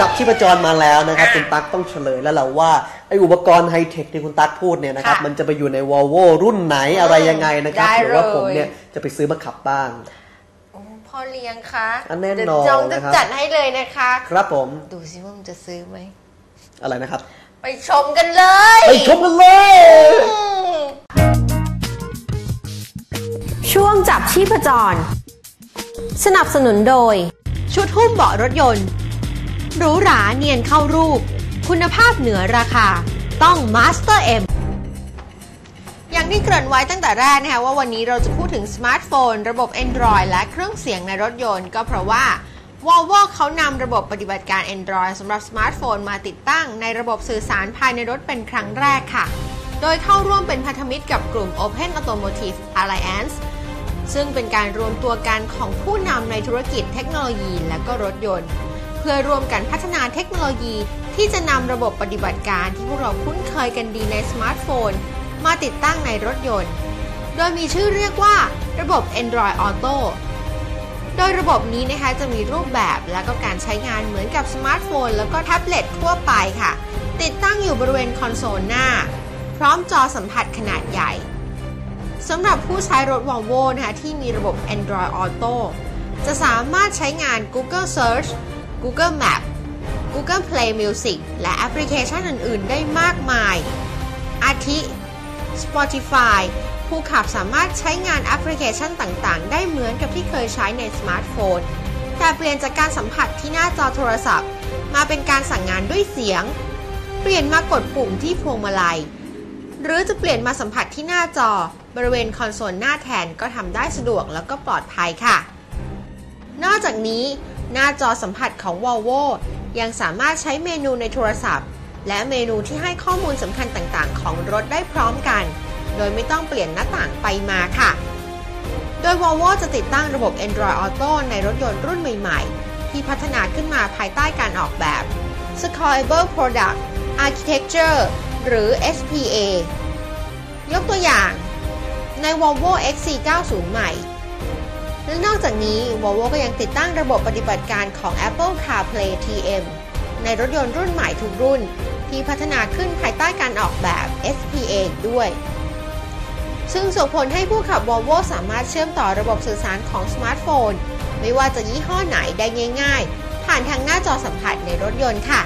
จับชีพจรมาแล้วนะครับอะคุณตั๊กต้องเฉลยแล้วแหละว่าไออุปกรณ์ไฮเทคที่คุณตั๊กพูดเนี่ยนะครับค่ะมันจะไปอยู่ในวอลโวรุ่นไหนอะไรยังไงนะครับได้หรือว่าเลย ผมเนี่ยจะไปซื้อมาขับบ้าง โอ้พ่อเลี้ยงคะอันแน่นอนเดี๋ยวจองจะนะครับ จัดให้เลยนะคะ ครับผมดูสิว่ามันจะซื้อไหม อะไรนะครับไปชมกันเลยไปชมกันเลย อืมช่วงจับชีพจร สนับสนุนโดย ชุดหุ้มเบาะรถยนต์ หรูหราเนียนเข้ารูป คุณภาพเหนือราคา ต้อง Master M อย่างที่เกริ่นไว้ตั้งแต่แรกนะคะว่าวันนี้เราจะพูดถึงสมาร์ทโฟน ระบบ Android และเครื่องเสียงในรถยนต์ ก็เพราะว่า Volvo เขานำระบบปฏิบัติการ Android สำหรับสมาร์ทโฟนมาติดตั้งในระบบสื่อสารภายในรถเป็นครั้งแรกค่ะ โดยเข้าร่วมเป็นพันธมิตรกับกลุ่ม Open Automotive Alliance ซึ่งเป็นการรวมตัวกันของผู้นำในธุรกิจเทคโนโลยีและก็รถยนต์ พื่อร่วมกันพัฒนาเทคโนโลยี ที่จะนำระบบปฏิบัติการที่พวกเราคุ้นเคยกันดีในสมาร์ทโฟน มาติดตั้งในรถยนต์ โดยมีชื่อเรียกว่าระบบ Android Auto โดยระบบนี้นะคะจะมีรูปแบบและก็การใช้งานเหมือนกับสมาร์ทโฟน แล้วก็แท็บเล็ตทั่วไปค่ะ ติดตั้งอยู่บริเวณคอนโซลหน้า พร้อมจอสัมผัสขนาดใหญ่สำหรับผู้ใช้รถ Volvo นะคะที่มีระบบ Android Auto จะสามารถใช้งาน Google Search Google Map Google Play Music และแอปพลิเคชันอื่น ๆ ได้มากมาย อาทิ Spotify ผู้ขับสามารถใช้งานแอปพลิเคชันต่าง ๆ ได้เหมือนกับที่เคยใช้ในสมาร์ทโฟน แต่เปลี่ยนจากการสัมผัสที่หน้าจอโทรศัพท์ มาเป็นการสั่งงานด้วยเสียง เปลี่ยนมากดปุ่มที่พวงมาลัย หรือจะเปลี่ยนมาสัมผัสที่หน้าจอบริเวณคอนโซลหน้าแทนก็ทำได้สะดวกแล้วก็ปลอดภัยค่ะ นอกจากนี้ หน้าจอสัมผัสของ Volvo ยังสามารถใช้เมนูในโทรศัพท์ และเมนูที่ให้ข้อมูลสำคัญต่างๆ ของรถได้พร้อมกัน โดยไม่ต้องเปลี่ยนหน้าต่างไปมาค่ะ โดย Volvo จะติดตั้งระบบ Android Auto ในรถยนต์รุ่นใหม่ๆ ที่พัฒนาขึ้นมาภายใต้การออกแบบ Scalable Product Architecture หรือ SPA ยกตัวอย่างใน Volvo XC90 ใหม่ และนอกจากนี้ Volvo ก็ยังติดตั้งระบบปฏิบัติการของ Apple CarPlay TM ในรถยนต์รุ่นใหม่ทุกรุ่น ที่พัฒนาขึ้นภายใต้การออกแบบ SPA อีกด้วย ซึ่งส่งผลให้ผู้ขับ Volvo สามารถเชื่อมต่อระบบสื่อสารของสมาร์ทโฟน ไม่ว่าจะยี่ห้อไหนได้ง่าย ๆ ผ่านทางหน้าจอสัมผัสในรถยนต์ค่ะ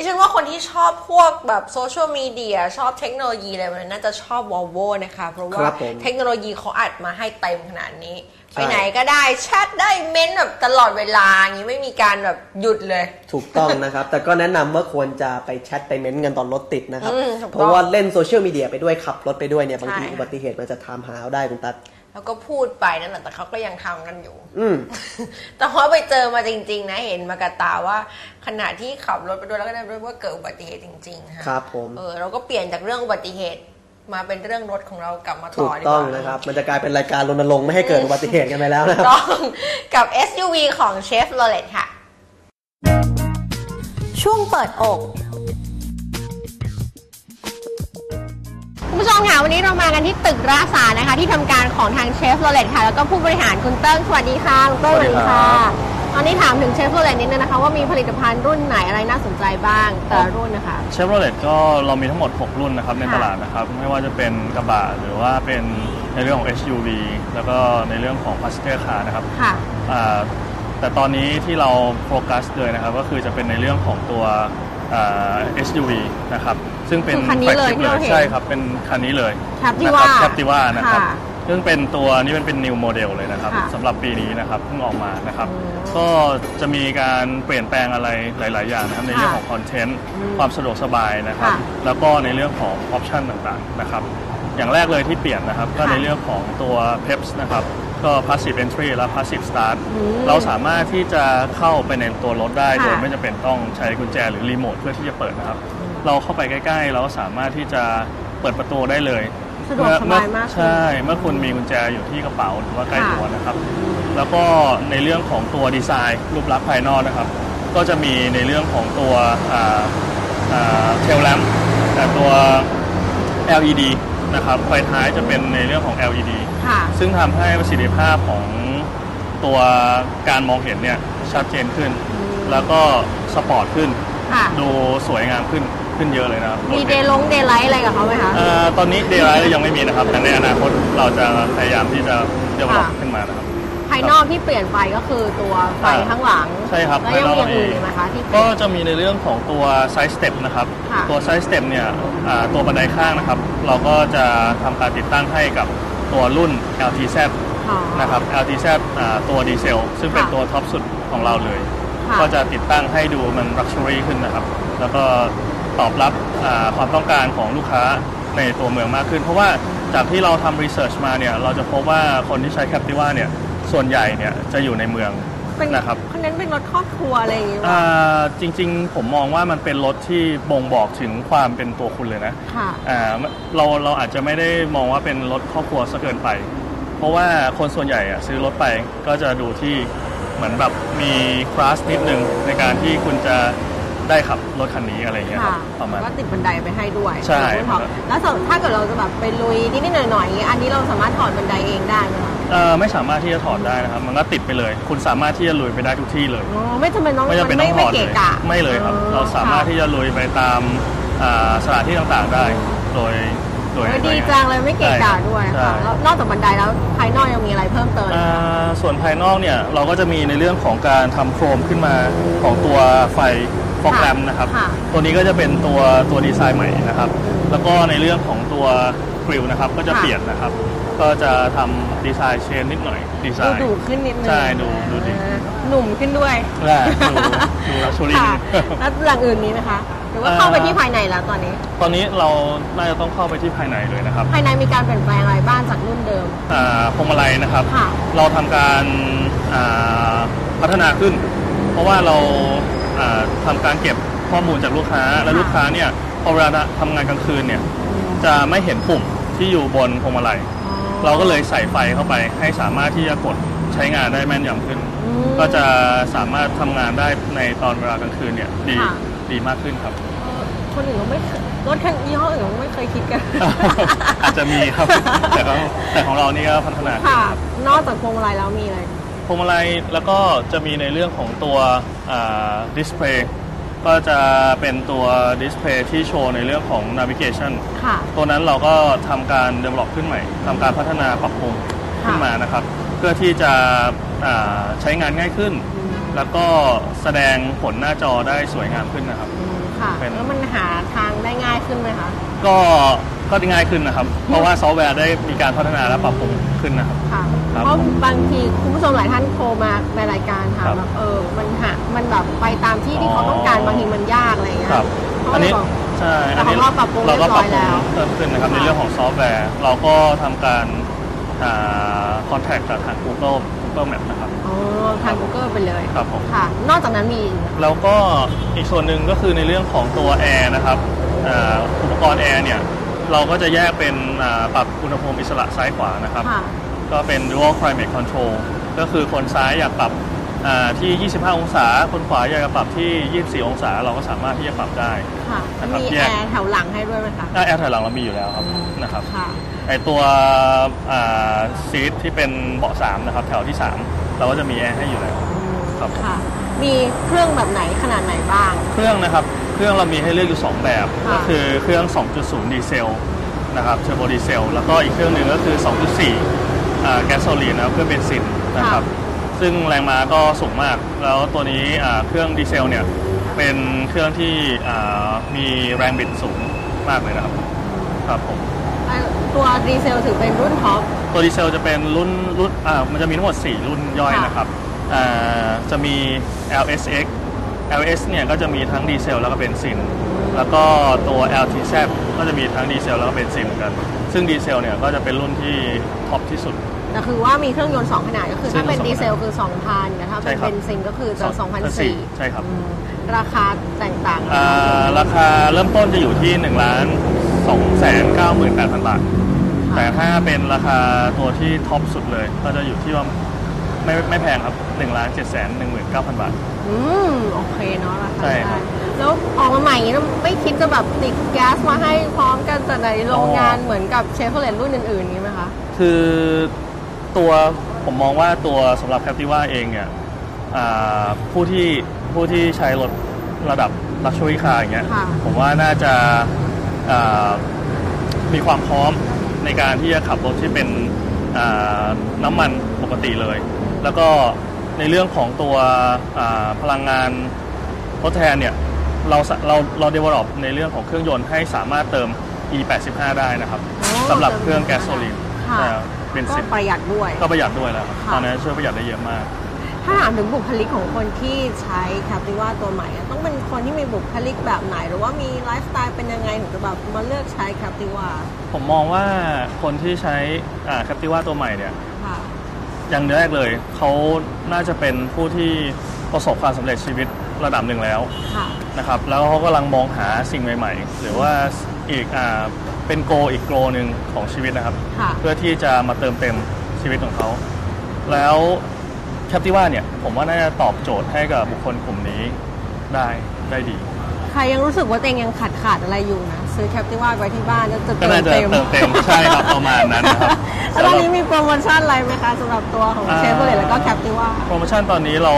ดิฉันว่าคนที่ชอบพวกแบบโซเชียลมีเดียชอบเทคโนโลยีอะไรแบบนั้นน่าจะชอบ Volvo นะคะ เพราะว่าครับผม เทคโนโลยีเขาอัดมาให้เต็มขนาดนี้ใช่ไปไหนก็ได้แชทได้เม้นต์แบบตลอดเวลาอย่างนี้ไม่มีการแบบหยุดเลย ถูกต้องนะครับ แต่ก็แนะนำว่าควรจะไปแชทไปเม้นต์กันตอนรถติดนะครับ อืมถูกต้องเพราะว่าเล่นโซเชียลมีเดียไปด้วยขับรถไปด้วยเนี่ยบางทีใช่ค่ะอุบัติเหตุมันจะทำหาเอาได้คุณตั๊ก แล้วก็พูดไปนั่นแหละแต่เขาก็ยังทำกันอยู่ อืม แต่ว่าไปเจอมาจริง ๆ นะเห็นมากบตาว่าขณะที่ขับรถไปด้วยแล้วก็ได้รู้ว่าเกิดอุบัติเหตุจริงๆค่ะครับผม เออเราก็เปลี่ยนจากเรื่องอุบัติเหตุมาเป็นเรื่องรถของเรากลับมาถูต่อกดีกต้องว่านะครับ มันจะกลายเป็นรายการรณรงค์ไม่ให้เกิดอุบัติเหตุกันไปแล้วนะครับ ต้องกับ SUV ของเชฟโรเลตค่ะ ช่วงเปิดอก มค่ะวันนี้เรามากันที่ตึกราษานะคะ ที่ทำการของทางเชฟโรเลตค่ะ แล้วก็ผู้บริหารคุณเติ้งสวัสดีค่ะคุณเติ้งสวัสดีครับ ตอนนี้ถามถึงเชฟโรเลตนิดนึงนะคะ ว่ามีผลิตภัณฑ์รุ่นไหนอะไรน่าสนใจบ้างแต่ละรุ่นนะคะ เชฟโรเลตก็เรามีทั้งหมด 6 รุ่นนะครับในค่ะตลาดนะครับ ไม่ว่าจะเป็นกระบะหรือว่าเป็นในเรื่องของ SUV แล้วก็ในเรื่องของ passenger car นะครับค่ะ อ่าแต่ตอนนี้ที่เราโฟกัสเลยนะครับ ก็คือจะเป็นในเรื่องของตัวอ่า SUV นะครับซึ่งเป็นคือคันนี้เลย flagship ที่เราเห็น ใช่ครับเป็นคันนี้เลย Captiva แคปติว่านะครับค่ะซึ่งเป็นตัวนี้มันเป็น new model เลยนะครับค่ะสำหรับปีนี้นะครับเพิ่งออกมานะครับ อืมก็จะมีการเปลี่ยนแปลงอะไรหลาย ๆ อย่างนะครับในเรื่องค่ะของคอนเทนต์อืมความสะดวกสบายนะครับ ค่ะแล้วก็ในเรื่องของออปชันต่าง ๆ นะครับ อย่างแรกเลยที่เปลี่ยนนะครับ ก็ค่ะ ในเรื่องของตัว PEPS นะครับ ก็ passive entry และ passive start อืมเราสามารถที่จะเข้าไปในตัวรถได้ค่ะโดยไม่จำเป็นต้องใช้กุญแจหรือรีโมทเพื่อที่จะเปิดนะครับ เราเข้าไปใกล้ๆ เราก็สามารถที่จะเปิดประตูได้เลยสะดวกสบายมากขึ้นใช่ เมื่อคุณมีกุญแจอยู่ที่กระเป๋าหรือว่าใกล้ค่ะตัวนะครับ แล้วก็ในเรื่องของตัวดีไซน์รูปลักษณ์ภายนอกนะครับ ก็จะมีในเรื่องของตัวเทลแลมแต่ตัว LED นะครับไฟท้ายจะเป็นในเรื่องของ LED ค่ะ ซึ่งทำให้ประสิทธิภาพของตัวการมองเห็นเนี่ยชัดเจนขึ้น แล้วก็สปอร์ตขึ้น ค่ะ ดูสวยงามขึ้นขึ้นเยอะเลยนะครับมีเดลงเดย์ไลท์อะไรกับเขาไหมคะ เอ่อตอนนี้เดย์ไลท์ยังไม่มีนะครับแต่ในอนาคตเราจะพยายามที่จะเดเวลลอปค่ะ ขึ้นมานะครับ ภายนอกที่เปลี่ยนไปก็คือตัวไฟอ่าข้างหลังใช่ครับแล้วยังมีอย่างอื่นภายนอกอีกไหมคะที่เปก็ลี่ยนจะมีในเรื่องของตัวไซส์สเต็ปนะครับค่ะตัวไซส์สเต็ปเนี่ยอ่าตัวบันไดข้างนะครับ เราก็จะทำการติดตั้งให้กับตัวรุ่น LTZ อ๋อนะครับ LTZ อ่าตัวดีเซลซึ่งเป็นค่ะตัวท็อปสุดของเราเลยค่ะก็จะติดตั้งให้ดูมัน Luxury ขึ้นนะครับ แล้วก็ตอบรับอ่าความต้องการของลูกค้าในตัวเมืองมากขึ้น เพราะว่าจากที่เราทำรีเสิร์ชมาเนี่ย เราจะพบว่าคนที่ใช้ Captiva เนี่ย ส่วนใหญ่เนี่ยจะอยู่ในเมืองเป็นนะครับคันนั้นเป็นรถครอบครัวอะไรอย่างงี้ป่ะอ่าจริง ๆ ผมมองว่ามันเป็นรถที่บ่งบอกถึงความเป็นตัวคุณเลยนะค่ะอ่าเราเราอาจจะไม่ได้มองว่าเป็นรถครอบครัวซะเกินไป เพราะว่าคนส่วนใหญ่อะซื้อรถไปก็จะดูที่เหมือนแบบมีคลาสนิดนึงในการที่คุณจะได้ขับรถคันนี้อะไรอย่างเงี้ยคค่ะรับประมาณก็ติดบันไดไปให้ด้วยใช่คุณท็อปแล้วถ้าเกิดเราจะแบบไปลุยนิดๆหน่อยๆอย่างงี้อันนี้เราสามารถถอดบันไดเองได้ไหมคะ เอ่อไม่สามารถที่จะถอดได้นะครับ มันก็ติดไปเลย คุณสามารถที่จะลุยไปได้ทุกที่เลย อ๋อไม่จำเป็นต้องไม่จำเป็นต้องถไม่อดเลเกะยกะไม่เลยครับ อ๋อเราสามารถค่ะที่จะลุยไปตามอ่าสถานที่ต่างๆได้ โดย โดยเออดีโยจังเลยไม่เกะกะด้วยใช่ค่ะแล้วนอกจากบันไดแล้วภายนอกยังมีอะไรเพิ่มเติมอ่าส่วนภายนอกเนี่ยเราก็จะมีในเรื่องของการทำโครมขึ้นมาของตัวไฟฟอกแรมนะครับ ค่ะ ตัวนี้ก็จะเป็นตัวตัวดีไซน์ใหม่นะครับ แล้วก็ในเรื่องของตัวกริลนะครับก็จะค่ะ เปลี่ยนนะครับ ก็จะทำดีไซน์เชนนิดหน่อย ดีไซดูน์ดุขึ้นนิดนึงใช่ดูดูดีเออหนุ่มขึ้นด้วยแรกดูดูลักชัวรี่ค่ะแล้วหลังอื่นมีไหมคะ หรือว่าเข้าไปที่ภายในแล้วตอนนี้ ตอนนี้เราน่าจะต้องเข้าไปที่ภายในเลยนะครับ ภายในมีการเปลี่ยนแปลงอะไรบ้างจากรุ่นเดิม อ่าพวงมาลัยนะครับ ค่ะ เราทำการอ่าพัฒนาขึ้น เพราะว่าเราอ่าทำการเก็บข้อมูลจากลูกค้าและค่ะลูกค้าเนี่ยพอเวลาทำงานกลางคืนเนี่ยจะไม่เห็นปุ่มที่อยู่บนพวงมาลัย อ๋อ เราก็เลยใส่ไฟเข้าไป ให้สามารถที่จะกดใช้งานได้แม่นยำขึ้น อืม ก็จะสามารถทำงานได้ในตอนเวลากลางคืนเนี่ยดีค่ะ ดีมากขึ้นครับ เออคนอื่นก็ไม่เคยรถคันยี่ห้ออื่นก็ไม่เคยคิดกัน อาจจะมีครับ แต่ก็แต่ของเรานี่ก็พัฒนาขึ้น ค่ะครับนอกจากพวงมาลัยแล้วมีอะไร พวงมาลัยแล้วก็จะมีในเรื่องของตัวดิสเพลย์ ก็จะเป็นตัวดิสเพลย์ที่โชว์ในเรื่องของ navigation ค่ะ ตัวนั้นเราก็ทำการ develop ขึ้นใหม่ทำการพัฒนาปรับปรุงขึ้นมานะครับ เพื่อที่จะอ่าใช้งานง่ายขึ้น แล้วก็แสดงผลหน้าจอได้สวยงามขึ้นนะครับอืมค่ะเป็นแล้วมันหาทางได้ง่ายขึ้นไหมคะก็ก็ง่ายขึ้นนะครับ เพราะว่าซอฟต์แวร์ได้มีการพัฒนาและปรับปรุงขึ้นนะครับค่ะครับ เพราะบางทีคุณผู้ชมหลายท่านโทรมาในรายการถามครับแบบเออมันหามันแบบไปตามที่ที่เขาต้องการอ๋อบางทีมันยากอะไรอย่างเงี้ยครับเขาอันเลยนี้บอก ใช่แต่อันนี้ของเราปรับปรุงเราก็ปรับปเรีรุยบร้อยแล้วงเพิ่มขึ้นนะครับค่ะในเรื่องของซอฟต์แวร์ เราก็ทำการคอนแทคกับทาง Google Google Map นะครับ อ๋อทาง Google ไปเลยครับผม ค่ะ นอกจากนั้นมีอีกไหมแล้วก็อีกส่วนหนึ่งก็คือในเรื่องของตัวแอร์นะครับอ่าอุปกรณ์แอร์เนี่ย เราก็จะแยกเป็นอ่าปรับอุณหภูมิอิสระซ้ายขวานะครับ ค่ะ ก็เป็น dual climate control ก็คือคนซ้ายอยากปรับอ่าที่ 25 องศา คนขวาอยากจะปรับที่ 24 องศา เราก็สามารถที่จะปรับได้ค่ะนะครับมีแยแอกร์แถวหลังให้ด้วยไหมคะหน้าแอร์ถอยหลังเรามีอยู่แล้วครับนะครับค่ะไอตัวซีทที่เป็นเบาะ 3 นะครับ แถวที่ 3 เราก็จะมีแอร์ให้อยู่แล้วครับค่ะมีเครื่องแบบไหนขนาดไหนบ้าง เครื่องนะครับ เครื่องเรามีให้เลือกอยู่ 2 แบบค่ะก็คือเครื่อง 2.0 ดีเซลนะครับเทอร์โบดีเซล แล้วก็อีกเครื่องหนึ่งก็คือ 2.4อ่า แก๊สโซลีนนะครับเครื่องเบนซินนะครับ ซึ่งแรงม้าก็สูงมาก แล้วตัวนี้อ่าเครื่องดีเซลเนี่ยเป็นเครื่องที่อ่ามีแรงบิดสูงมากเลยนะครับครับผมอะตัวดีเซลถือเป็นรุ่นท็อปตัวดีเซลจะเป็นรุ่นรุ่นอ่ามันจะมีทั้งหมด 4 รุ่นย่อยค่ะนะครับอ่าจะมี LSX LS เนี่ยก็จะมีทั้งดีเซลแล้วก็เบนซิน แล้วก็ตัว LTZ ก็จะมีทั้งดีเซลแล้วก็เบนซินเหมือนกัน ซึ่งดีเซลเนี่ยก็จะเป็นรุ่นที่ท็อปที่สุดแต่คือว่ามีเครื่องยนต์ 2 ขนาดก็คือซึ่งถ้าเป็นสองดีเซลคือ 2,000แต่ถ้าใช่เป็นครับเบนซินก็คือจะ2,400ใช่ครับอืมราคาแตกต่างกันอ่าราคาเริ่มต้นจะอยู่ที่1ล้าน2แสน98,000บาท แต่ถ้าเป็นราคาตัวที่ท็อปสุดเลย ก็จะอยู่ที่ว่าไม่ไม่แพงครับ1ล้าน7แสน19,000 บาท อืม โอเคเนาะราคาใช่ครับ แล้วออกมาใหม่อย่างนี้ไม่คิดจะแบบติดแก๊สมาให้พร้อมกันแต่ในโรงงานเหมือนกับเชฟเฟอร์เลนรุ่นอื่นๆนี้ไหมคะ คือตัวผมมองว่าตัวสำหรับ Captiva เองเนี่ยอ่าผู้ที่ผู้ที่ใช้รถระดับ Luxury Car อย่างเงี้ยค่ะผมว่าน่าจะอ่ามีความพร้อมในการที่จะขับรถที่เป็นอ่าน้ำมันปกติเลย แล้วก็ในเรื่องของตัวอ่าพลังงานทดแทนเนี่ย เราสะเราเรา develop ในเรื่องของเครื่องยนต์ให้สามารถเติม E85 ได้นะครับโอ้สำหรับเครื่องแก๊สโซลินค่ะแต่เป็นก็สิบประหยัดด้วย ก็ประหยัดด้วยแล้วครับค่ะตอนนี้นช่วยประหยัดได้เยอะมาก ถ้าถามถึงบุคลิกของคนที่ใช้แคปติว่าตัวใหม่อะต้องเป็นคนที่มีบุคลิกแบบไหน หรือว่ามีไลฟ์สไตล์เป็นยังไงถึงจะแบบมาเลือกใช้แคปติว่าผมมองว่าคนที่ใช้แคปติว่าตัวใหม่เนี่ยค่ะอย่างแรกเลยเขาน่าจะเป็นผู้ที่ประสบความสำเร็จชีวิต ระดับหนึ่งแล้วค่ะ นะครับ แล้วเขากำลังมองหาสิ่งใหม่ ๆ หรือว่าอีกอ่าเป็นโกอีกโกหนึ่งของชีวิตนะครับ ค่ะ เพื่อที่จะมาเติมเต็มชีวิตของเขา แล้วแคปติว่าเนี่ยผมว่าน่าจะตอบโจทย์ให้กับบุคคลกลุ่มนี้ได้ได้ดี ใครยังรู้สึกว่าตัวเองยังขาดขาดอะไรอยู่นะ ซื้อแคปติว่าไว้ที่บ้านแล้วจะก็เติมน่าจะเต็มเติมเต็มใช่ครับประมาณนั้นนะครับแล้วตอนนี้มีโปรโมชั่นอะไรไหมคะสำหรับตัวของอ่าเชฟเบอร์แล้วก็แคปติว่าโปรโมชั่นตอนนี้เรา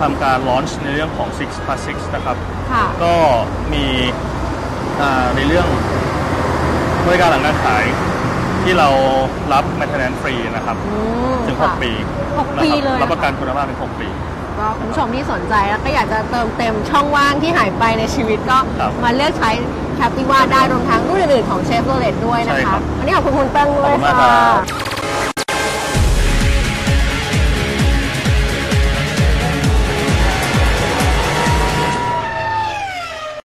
ทำการลอนช์ในเรื่องของ 6 plus 6นะครับ ค่ะ ก็มีอ่าในเรื่องบริการหลังการขายที่เรารับ maintenance ฟรีนะครับ อืมถึง ค่ะ6 ปีหกปีนะคเลยรับรับประกันคุณภาพถึง 6 ปี ก็คุณผู้ชมที่สนใจแล้วก็อยากจะเติมเต็มช่องว่างที่หายไปในชีวิตก็ครับมาเลือกใช้แคปติว่าได้รวมทั้งรุ่นอื่นๆของเชฟโรเลตด้วยนะใช่ครัคะบวันนี้ขอบคุณคุณเติ้งด้วยขอบคุณมากครัค่ะ บ